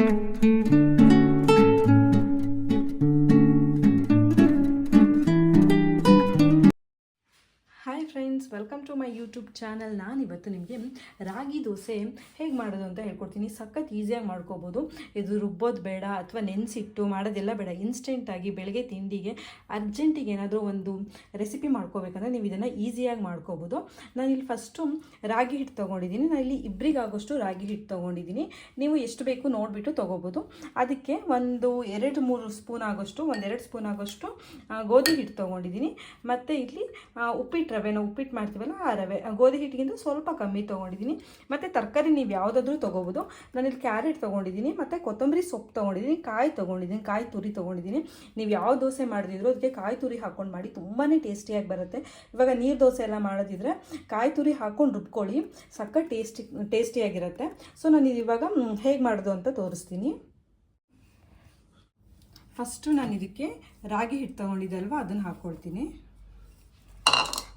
thank you friends welcome to my YouTube channel ನಾನು ಇವತ್ತು ನಿಮಗೆ ರಾಗಿ ದೋಸೆ ಹೇಗೆ ಮಾಡೋದು ಅಂತ ಹೇಳ್ಕೊಡ್ತೀನಿ. ಸಖತ್ ಈಸಿಯಾಗಿ ಮಾಡ್ಕೋಬೋದು. ಇದು ರುಬ್ಬೋದು ಬೇಡ ಅಥವಾ ನೆನೆಸಿಟ್ಟು ಮಾಡೋದೆಲ್ಲ ಬೇಡ. ಇನ್ಸ್ಟೆಂಟಾಗಿ ಬೆಳಗ್ಗೆ ತಿಂಡಿಗೆ ಅರ್ಜೆಂಟಿಗೆ ಏನಾದರೂ ಒಂದು ರೆಸಿಪಿ ಮಾಡ್ಕೋಬೇಕಂದ್ರೆ ನೀವು ಇದನ್ನು ಈಸಿಯಾಗಿ ಮಾಡ್ಕೋಬೋದು. ಇಲ್ಲಿ ಫಸ್ಟು ರಾಗಿ ಹಿಟ್ಟು ತೊಗೊಂಡಿದ್ದೀನಿ. ನಾನು ಇಲ್ಲಿ ಇಬ್ಬರಿಗಾಗೋಷ್ಟು ರಾಗಿ ಹಿಟ್ಟು ತೊಗೊಂಡಿದ್ದೀನಿ. ನೀವು ಎಷ್ಟು ಬೇಕು ನೋಡಿಬಿಟ್ಟು ತೊಗೋಬೋದು. ಅದಕ್ಕೆ ಒಂದು ಎರಡು ಮೂರು ಸ್ಪೂನ್ ಆಗೋಷ್ಟು, ಒಂದೆರಡು ಸ್ಪೂನ್ ಆಗೋಷ್ಟು ಗೋಧಿ ಹಿಟ್ಟು ತೊಗೊಂಡಿದ್ದೀನಿ. ಮತ್ತು ಇಲ್ಲಿ ಉಪ್ಪಿಟ್ಟು ರವೆ ನಾವು ಉಪ್ಪಿಟ್ಟು ಮಾಡ್ತೀವಲ್ಲ, ಆ ರವೆ. ಗೋಧಿ ಹಿಟ್ಟಿಗಿಂತ ಸ್ವಲ್ಪ ಕಮ್ಮಿ ತೊಗೊಂಡಿದ್ದೀನಿ. ಮತ್ತು ತರಕಾರಿ ನೀವು ಯಾವುದಾದ್ರೂ ತೊಗೋಬೋದು. ನಾನಿಲ್ಲಿ ಕ್ಯಾರೆಟ್ ತೊಗೊಂಡಿದ್ದೀನಿ, ಮತ್ತು ಕೊತ್ತಂಬರಿ ಸೊಪ್ಪು ತೊಗೊಂಡಿದ್ದೀನಿ, ಕಾಯಿ ತೊಗೊಂಡಿದ್ದೀನಿ, ಕಾಯಿ ತುರಿ ತೊಗೊಂಡಿದ್ದೀನಿ. ನೀವು ಯಾವ ದೋಸೆ ಮಾಡಿದ್ರು ಅದಕ್ಕೆ ಕಾಯಿ ತುರಿ ಹಾಕ್ಕೊಂಡು ಮಾಡಿ ತುಂಬಾ ಟೇಸ್ಟಿಯಾಗಿ ಬರುತ್ತೆ. ಇವಾಗ ನೀರು ದೋಸೆ ಎಲ್ಲ ಮಾಡೋದಿದ್ರೆ ಕಾಯಿ ತುರಿ ಹಾಕ್ಕೊಂಡು ರುಬ್ಕೊಳ್ಳಿ ಸಕ್ಕ ಟೇಸ್ಟಿ ಟೇಸ್ಟಿಯಾಗಿರುತ್ತೆ ಸೊ ನಾನು ಇವಾಗ ಹೇಗೆ ಮಾಡೋದು ಅಂತ ತೋರಿಸ್ತೀನಿ. ಫಸ್ಟು ನಾನು ಇದಕ್ಕೆ ರಾಗಿ ಹಿಟ್ಟು ತೊಗೊಂಡಿದ್ದೆ ಅಲ್ವಾ ಅದನ್ನು ಹಾಕ್ಕೊಳ್ತೀನಿ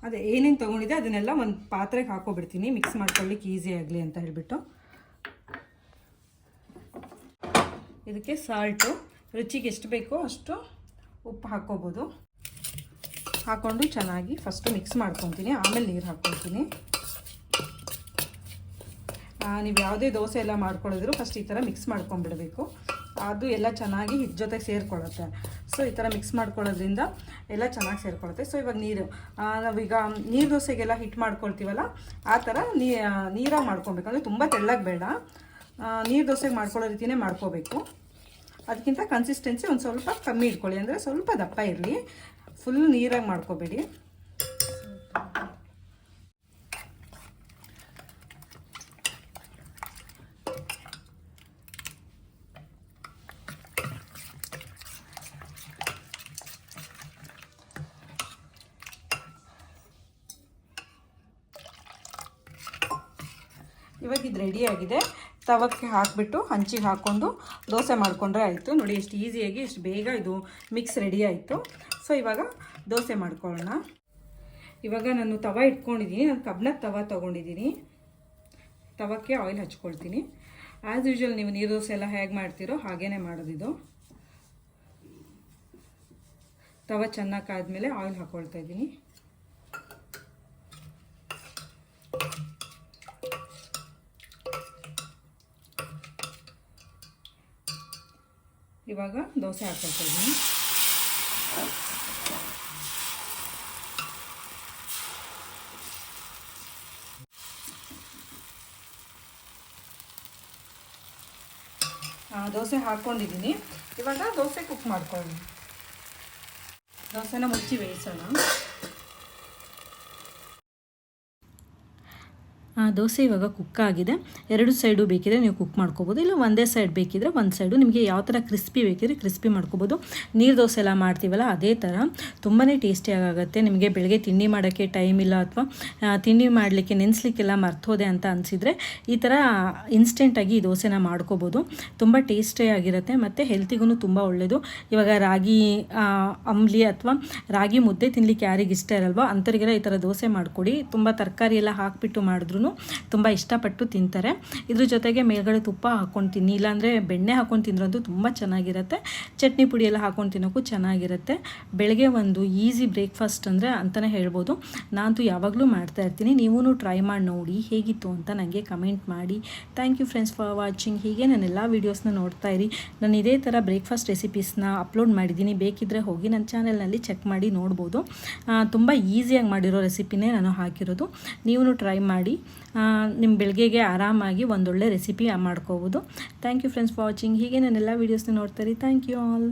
ಅದೇ ಏನೇನು ತೊಗೊಂಡಿದೆ ಅದನ್ನೆಲ್ಲ ಒಂದು ಪಾತ್ರೆಗೆ ಹಾಕೋಬಿಡ್ತೀನಿ. ಮಿಕ್ಸ್ ಮಾಡ್ಕೊಳ್ಳಿಕ್ಕೆ ಈಸಿ ಆಗಲಿ ಅಂತ ಹೇಳಿಬಿಟ್ಟು. ಇದಕ್ಕೆ ಸಾಲ್ಟು ರುಚಿಗೆ ಎಷ್ಟು ಬೇಕೋ ಅಷ್ಟು ಉಪ್ಪು ಹಾಕ್ಕೋಬೋದು ಹಾಕ್ಕೊಂಡು ಚೆನ್ನಾಗಿ ಫಸ್ಟು ಮಿಕ್ಸ್ ಮಾಡ್ಕೊತೀನಿ ಆಮೇಲೆ ನೀರು ಹಾಕ್ಕೊತೀನಿ ನೀವು ಯಾವುದೇ ದೋಸೆ ಎಲ್ಲ ಮಾಡ್ಕೊಳ್ಳೋದ್ರು ಫಸ್ಟ್ ಈ ಥರ ಮಿಕ್ಸ್ ಮಾಡ್ಕೊಂಡ್ಬಿಡಬೇಕು. ಅದು ಎಲ್ಲ ಚೆನ್ನಾಗಿ ಹಿಟ್ಟು ಜೊತೆಗೆ ಸೇರಿಕೊಳ್ಳುತ್ತೆ ಸೊ ಈ ಥರ ಮಿಕ್ಸ್ ಮಾಡ್ಕೊಳ್ಳೋದ್ರಿಂದ ಎಲ್ಲ ಚೆನ್ನಾಗಿ ಸೇರಿಕೊಳ್ಳುತ್ತೆ ಸೊ ಇವಾಗ ನೀರು ನಾವೀಗ ನೀರು ದೋಸೆಗೆಲ್ಲ ಹಿಟ್ಟು ಮಾಡ್ಕೊಳ್ತೀವಲ್ಲ, ಆ ಥರ ನೀರಾಗಿ ಮಾಡ್ಕೊಬೇಕು ಅಂದರೆ ತುಂಬ ತೆಳ್ಳಗೆ ಬೇಡ. ನೀರು ದೋಸೆಗೆ ಮಾಡ್ಕೊಳ್ಳೋ ರೀತಿಯೇ ಮಾಡ್ಕೋಬೇಕು ಅದಕ್ಕಿಂತ ಕನ್ಸಿಸ್ಟೆನ್ಸಿ ಒಂದು ಸ್ವಲ್ಪ ಕಮ್ಮಿ ಇಟ್ಕೊಳ್ಳಿ. ಅಂದರೆ ಸ್ವಲ್ಪ ದಪ್ಪ ಇರಲಿ. ಫುಲ್ ನೀರಾಗಿ ಮಾಡ್ಕೋಬೇಡಿ. ಇವಾಗ ಇದು ರೆಡಿಯಾಗಿದೆ ತವಕ್ಕೆ ಹಾಕಿಬಿಟ್ಟು ಹಂಚಿಗೆ ಹಾಕ್ಕೊಂಡು ದೋಸೆ ಮಾಡಿಕೊಂಡ್ರೆ ಆಯಿತು. ನೋಡಿ ಎಷ್ಟು ಈಸಿಯಾಗಿ ಎಷ್ಟು ಬೇಗ ಇದು ಮಿಕ್ಸ್ ರೆಡಿ ಆಯಿತು. ಸೊ ಇವಾಗ ದೋಸೆ ಮಾಡ್ಕೊಳ್ಳೋಣ. ಇವಾಗ ನಾನು ತವ ಇಟ್ಕೊಂಡಿದ್ದೀನಿ. ನಾನು ಕಬ್ಬಿಣದ ತವ ತೊಗೊಂಡಿದ್ದೀನಿ. ತವಕ್ಕೆ ಆಯಿಲ್ ಹಚ್ಕೊಳ್ತೀನಿ. ಆ್ಯಸ್ ಯೂಶ್ವಲ್ ನೀವು ನೀರು ದೋಸೆ ಎಲ್ಲ ಹೇಗೆ ಮಾಡ್ತೀರೋ ಹಾಗೇ ಮಾಡೋದಿದು ತವ ಚೆನ್ನಾಗಿ ಕಾದ್ಮೇಲೆ ಆಯಿಲ್ ಹಾಕ್ಕೊಳ್ತಾ ಇದ್ದೀನಿ. ಇವಾಗ ದೋಸೆ ಹಾಕೊಳ್ತಾ ಇದ್ದೀನಿ ಆ, ದೋಸೆ ಹಾಕ್ಕೊಂಡಿದ್ದೀನಿ ಇವಾಗ ದೋಸೆ ಕುಕ್ ಮಾಡ್ಕೊಳ್ಳಿ ದೋಸೆನ ಮುಚ್ಚಿ ಬೇಯಿಸೋಣ ದೋಸೆ ಇವಾಗ ಕುಕ್ ಆಗಿದೆ. ಎರಡು ಸೈಡು ಬೇಕಿದ್ರೆ ನೀವು ಕುಕ್ ಮಾಡ್ಕೋಬೋದು. ಇಲ್ಲ ಒಂದೇ ಸೈಡ್ ಬೇಕಿದ್ರೆ ಒಂದು ಸೈಡು ನಿಮಗೆ ಯಾವ ಥರ ಕ್ರಿಸ್ಪಿ ಬೇಕಿದ್ರೆ ಕ್ರಿಸ್ಪಿ ಮಾಡ್ಕೋಬೋದು. ನೀರು ದೋಸೆ ಎಲ್ಲ ಮಾಡ್ತೀವಲ್ಲ, ಅದೇ ಥರ ತುಂಬಾ ಟೇಸ್ಟಿಯಾಗುತ್ತೆ ನಿಮಗೆ ಬೆಳಗ್ಗೆ ತಿಂಡಿ ಮಾಡೋಕ್ಕೆ ಟೈಮ್ ಇಲ್ಲ ಅಥವಾ ತಿಂಡಿ ಮಾಡಲಿಕ್ಕೆ ನೆನೆಸ್ಲಿಕ್ಕೆಲ್ಲ ಮರ್ತೋದೆ ಅಂತ ಅನಿಸಿದರೆ ಈ ಥರ ಇನ್ಸ್ಟೆಂಟಾಗಿ ಈ ದೋಸೆನ ಮಾಡ್ಕೋಬೋದು. ತುಂಬ ಟೇಸ್ಟಿಯಾಗಿರುತ್ತೆ ಮತ್ತು ಹೆಲ್ತಿಗೂ ತುಂಬ ಒಳ್ಳೆಯದು ಇವಾಗ ರಾಗಿ ಅಂಬ್ಲಿ ಅಥವಾ ರಾಗಿ ಮುದ್ದೆ ತಿನ್ನಲಿಕ್ಕೆ ಯಾರಿಗೆ ಇಷ್ಟ ಇರಲ್ವೋ, ಅಂಥವ್ರಿಗೆಲ್ಲ ಈ ಥರ ದೋಸೆ ಮಾಡಿಕೊಡಿ. ತುಂಬ ತರಕಾರಿ ಎಲ್ಲ ಹಾಕಿಬಿಟ್ಟು ಮಾಡಿದ್ರು ತುಂಬ ಇಷ್ಟಪಟ್ಟು ತಿಂತಾರೆ. ಇದ್ರ ಜೊತೆಗೆ ಮೇಲ್ಗಡೆ ತುಪ್ಪ ಹಾಕ್ಕೊಂಡು ಇಲ್ಲಾಂದರೆ ಬೆಣ್ಣೆ ಹಾಕೊಂಡು ತಿಂದ್ರಂತೂ ತುಂಬ ಚೆನ್ನಾಗಿರುತ್ತೆ. ಚಟ್ನಿ ಪುಡಿ ಎಲ್ಲ ಹಾಕ್ಕೊಂಡು ತಿನ್ನೋಕ್ಕೂ ಚೆನ್ನಾಗಿರುತ್ತೆ. ಬೆಳಗ್ಗೆ ಒಂದು ಈಸಿ ಬ್ರೇಕ್ಫಾಸ್ಟ್ ಅಂದರೆ ಅಂತಲೇ ಹೇಳ್ಬೋದು. ನಾನಂತೂ ಯಾವಾಗಲೂ ಮಾಡ್ತಾ ಇರ್ತೀನಿ. ನೀವೂ ಟ್ರೈ ಮಾಡಿ ನೋಡಿ ಹೇಗಿತ್ತು ಅಂತ ನನಗೆ ಕಮೆಂಟ್ ಮಾಡಿ. Thank you friends for watching. ಹೀಗೆ ನಾನು ಎಲ್ಲ ವೀಡಿಯೋಸ್ನ ನೋಡ್ತಾ ಇರಿ. ನಾನು ಇದೇ ಥರ ಬ್ರೇಕ್ಫಾಸ್ಟ್ ರೆಸಿಪೀಸ್ನ ಅಪ್ಲೋಡ್ ಮಾಡಿದ್ದೀನಿ. ಬೇಕಿದ್ದರೆ ಹೋಗಿ ನನ್ನ ಚಾನಲ್ನಲ್ಲಿ ಚೆಕ್ ಮಾಡಿ ನೋಡ್ಬೋದು. ತುಂಬ ಈಸಿಯಾಗಿ ಮಾಡಿರೋ ರೆಸಿಪಿನೇ ನಾನು ಹಾಕಿರೋದು. ನೀವು ಟ್ರೈ ಮಾಡಿ. ನಿಮ್ಮ ಬೆಳಗ್ಗೆಗೆ ಆರಾಮಾಗಿ ಒಂದೊಳ್ಳೆ ರೆಸಿಪಿ ಮಾಡ್ಕೋಬೋದು. Thank you friends for watching ಹೀಗೆ ನಾನೆಲ್ಲ ವೀಡಿಯೋಸ್ನ ನೋಡ್ತಾರೆ. Thank you all